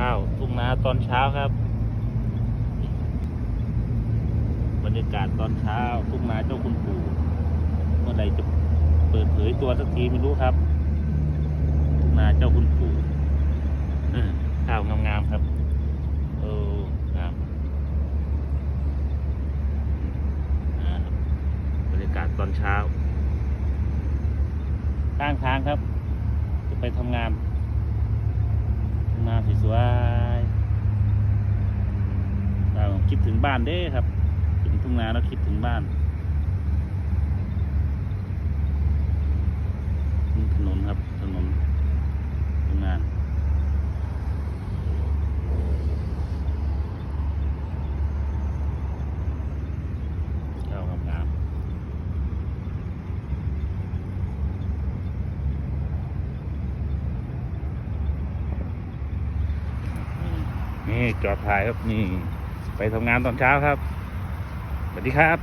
ข้าวทุ่งนาตอนเช้าครับ บรรยากาศตอนเช้าทุ่งนาเจ้าคุณปู่เมื่อใดจะเปิดเผยตัวสักทีไม่รู้ครับ ทุ่งนาเจ้าคุณปู่ข้าวงามๆครับเอองามอ่าครับบรรยากาศตอนเช้าข้างทางครับ จะไปทำงานทำงานสวยๆเรา คิดถึงบ้านเด้ครับ ถึงทุ่งนาแล้วคิดถึงบ้านถนนครับถนนทำงานเข้างามๆนี่จอดถ่ายครับนี่ ไปทำงานตอนเช้าครับสวัสดีครับ